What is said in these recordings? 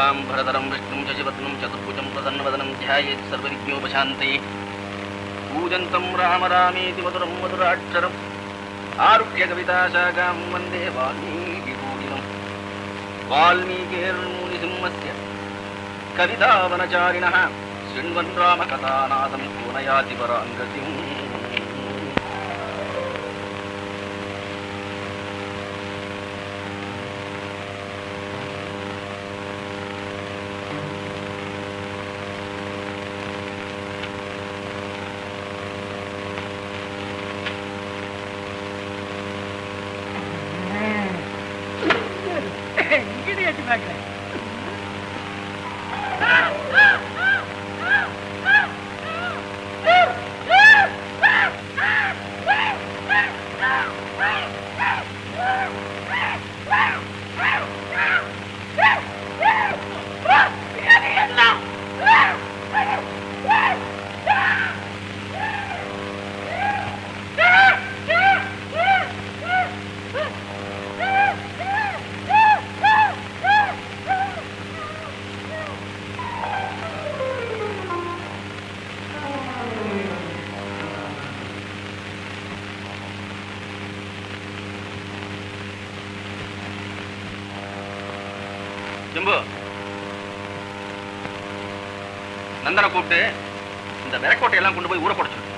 शुक्लाम्भरधरं विष्णुं शशिवर्णं चतुर्भुजं प्रसन्नवदनं ध्यायेत् सर्वविज्ञोपशान्तये पूजन्तं राम रामेति मधुरं मधुराक्षरम् आरुह्यकविताशाखां वन्दे वाल्मीकिपूजिनम् वाल्मीकिर्मुनिसिंहस्य कवितावनचारिणः शृण्वन् रामकथानाथं कोनयाति पराङ्गतिम् இங்கடி எட்டி நந்தனை கூப்பிட்டு இந்த விரக்கோட்டையெல்லாம் கொண்டு போய் ஊற போட சொல்லு.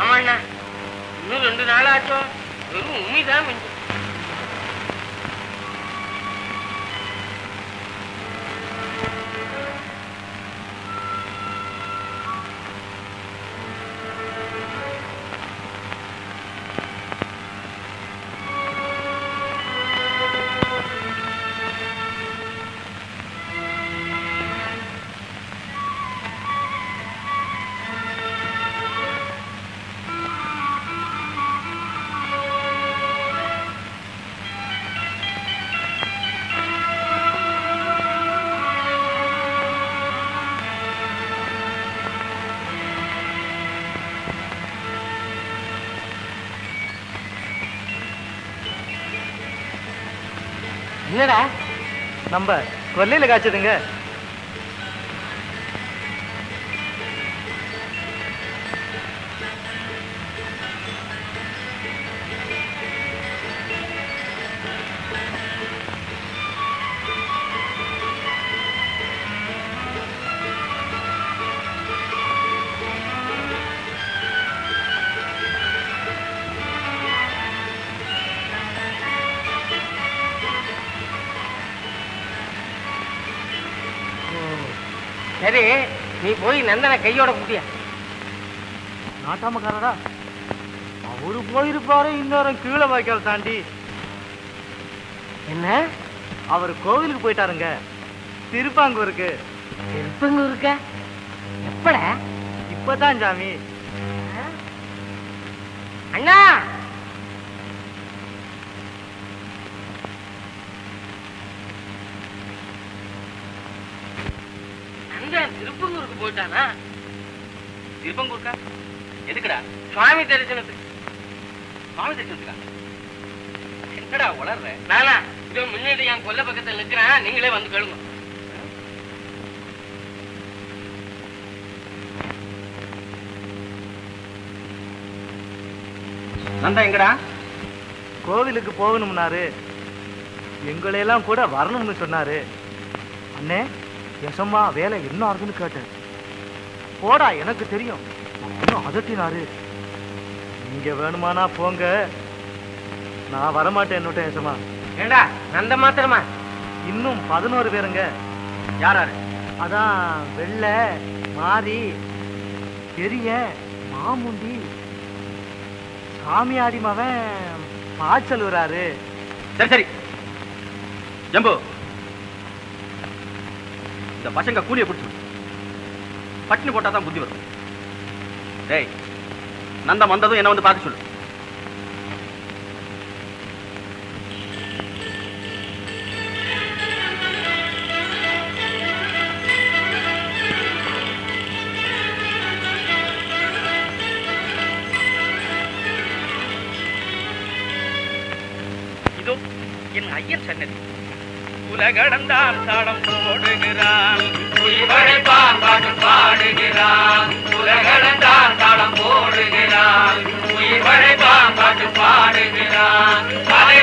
ஆமாண்ணா. இன்னும் ரெண்டு நாள் ஆச்சும் வெறும் உண்மைதான் மிஞ்சும் என்னடா நம்ம கொல்லையில காய்ச்சதுங்க. சரி நீ போய் நந்தனை கையோட குட்டியா? நாட்டாமக்காரடா அவரு போயிருப்பாரு இன்னொரு கீழே வாய்க்கால் தாண்டி. என்ன? அவர் கோவிலுக்கு போயிட்டாருங்க. திருப்பாங்கூருக்கு. திருப்பங்கூருக்கா? எப்படா? இப்பதான் சாமி. அண்ணா நந்தன் திருப்பங்கூருக்கு போயிட்டானா? திருப்பங்கூர்க்கா எதுக்குடா? சுவாமி தரிசனத்துக்கு. சுவாமி தரிசனத்துக்கா? என்னடா வளர்ற நானா இதோ முன்னாடி என் கொல்லை பக்கத்துல நிக்கிறேன் நீங்களே வந்து கேளுங்க. நந்தா எங்கடா? கோவிலுக்கு போகணும்னாரு எங்களையெல்லாம் கூட வரணும்னு சொன்னாரு. அண்ணே யசம்மா வேலை என்ன ஆகுதுன்னு கேட்டேன். போடா எனக்கு தெரியும். இன்னும் அதட்டினாரு. நீங்க வேணுமானா போங்க. நான் வரமாட்டேன் என்னட்டும் யசம்மா ஏண்டா நந்த மாத்திரமா? இன்னும் பதினோரு பேருங்க. யாராரு அதான் வெள்ளை மாறி பெரிய மாமுண்டி. சாமியாடி மவன் பாய்ச்சல் வராரு. சரி சரி. ஜம்பு. இந்த பசங்க கூலியை பிடிச்சு பட்டினி போட்டா தான் புத்தி வரும். டேய் நந்தம் வந்ததும் என்ன வந்து பார்க்க சொல்லு. இதோ என் ஐயன் சன்னதி. உலகடந்தான் தாளம் போடுகிறான். உயிரை பாம்பாட்டு பாடுகிறான். உலகடந்தான் தாளம் போடுகிறான். உயிரை பாம்பாட்டு பாடுகிறான். அதை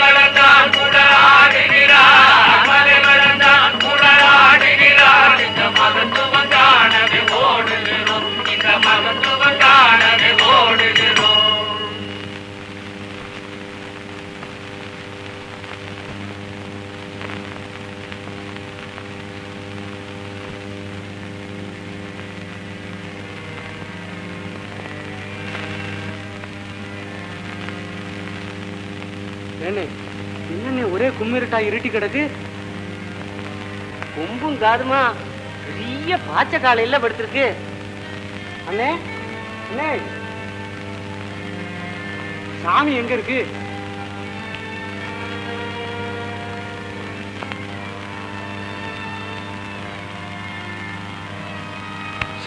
ஒரே கும்மிருட்டா இருட்டி கிடக்கு. கொம்பும் காதுமா பெரிய பாச்ச காலையில படுத்திருக்கு. அண்ணே அண்ணே. சாமி எங்க இருக்கு?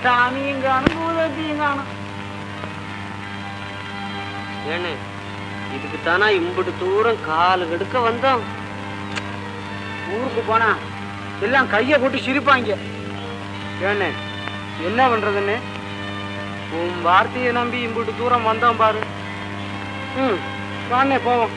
சாமியும் காணும் பூதத்தையும் காணும். ஏண்ணே இதுக்கு தானா இம்புட்டு தூரம் காலு கெடுக்க வந்தோம். ஊருக்கு போனா எல்லாம் கைய போட்டு சிரிப்பாங்க. ஏண்ணே என்ன பண்றதுன்னு? உன் வார்த்தையை நம்பி இம்புட்டு தூரம் வந்தோம் பாரு. ம் வாண்ணே போவோம்.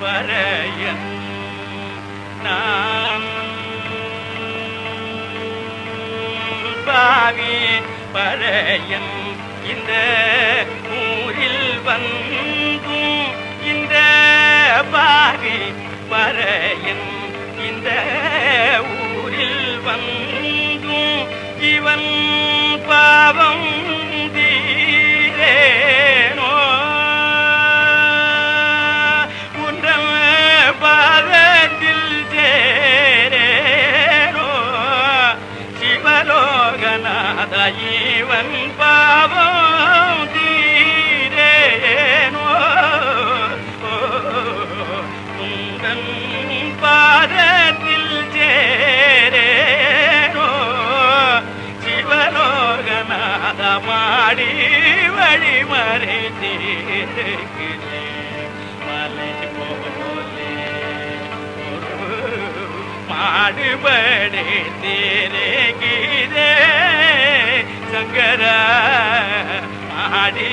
பாவி பறையன் பாவி பரையன் இந்த ஊரில் வந்தும் இந்த பாவி பரையன் இந்த ஊரில் வந்தும் இவன் தேரே சங்கர மாடி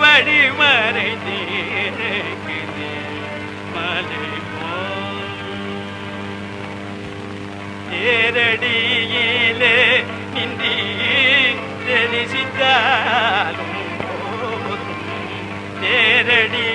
வழிமறை தீர்க்கிறே மலை போல் தேரடியிலே நின்றி தெரிசித்தாலும் தேரடி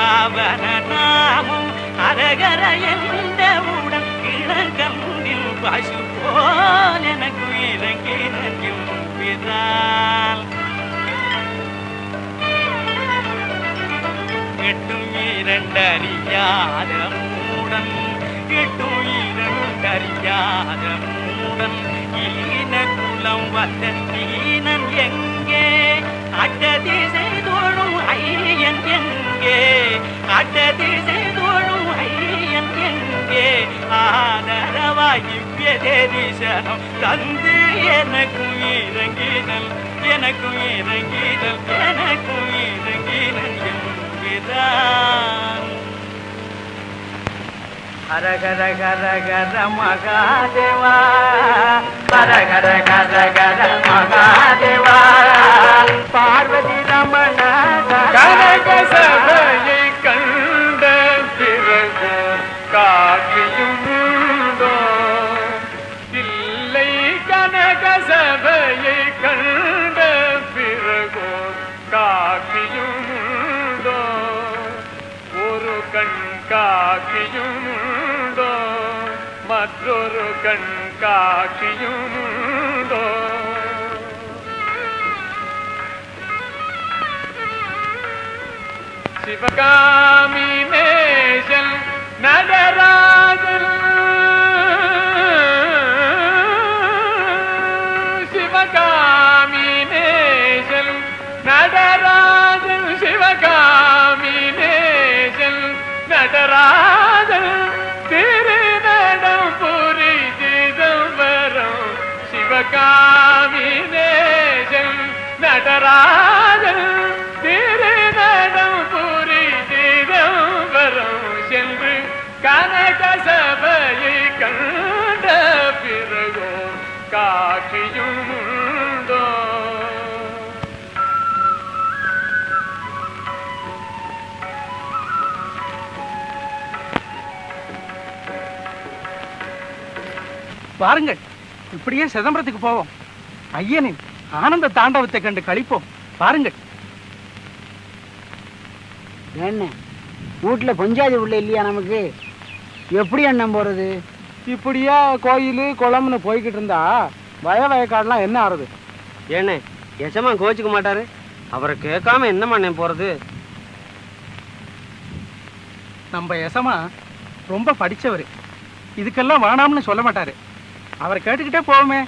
அவன நாமும் அரகர என்றவுடன் இளங்கம்பில் பசு போல் எனக்கு இறங்கினத்தில் பிறால் எட்டும் இரண்டறியாத மூடன் எட்டும் இரண்டறியாத மூடன் இன குலம் வந்த ஆதரவாய் இவ்வியதேதிசனம் தந்து எனக்கும் இறங்கினல் எனக்கும் இறங்கினல் எனக்கும் இறங்கினல் என்பிதான் ஹர கர ஹர மகாதேவா ஹரகர கர கர மகாதேவா. பார்வதி ரமண கண் காட்சியும் உண்டோ மற்றொரு நடராஜன் திருநடம் புரி சிதம்பரம் சென்று கனக சபையை கண்ட பிறகோ காட்சியும் உண்டோ? பாருங்கள் இப்படியே சிதம்பரத்துக்கு போவோம். ஐயனின் ஆனந்த தாண்டவத்தை கண்டு கழிப்போம். பாருங்கள். என்ன? வீட்டுல பொஞ்சாதி உள்ள இல்லையா நமக்கு? எப்படி அண்ணன் போறது? இப்படியா கோயில் குளம்னு போய்கிட்டு இருந்தா வய வயக்காடெல்லாம் என்ன ஆறுது? ஏண்ணே எசமா கோச்சுக்க மாட்டாரு. அவரை கேட்காம என்ன பண்ண போறது? நம்ம எசமா ரொம்ப படிச்சவர். இதுக்கெல்லாம் வேணாம்னு சொல்ல மாட்டாரு. அவரை கேட்டுக்கிட்டே போவோமே.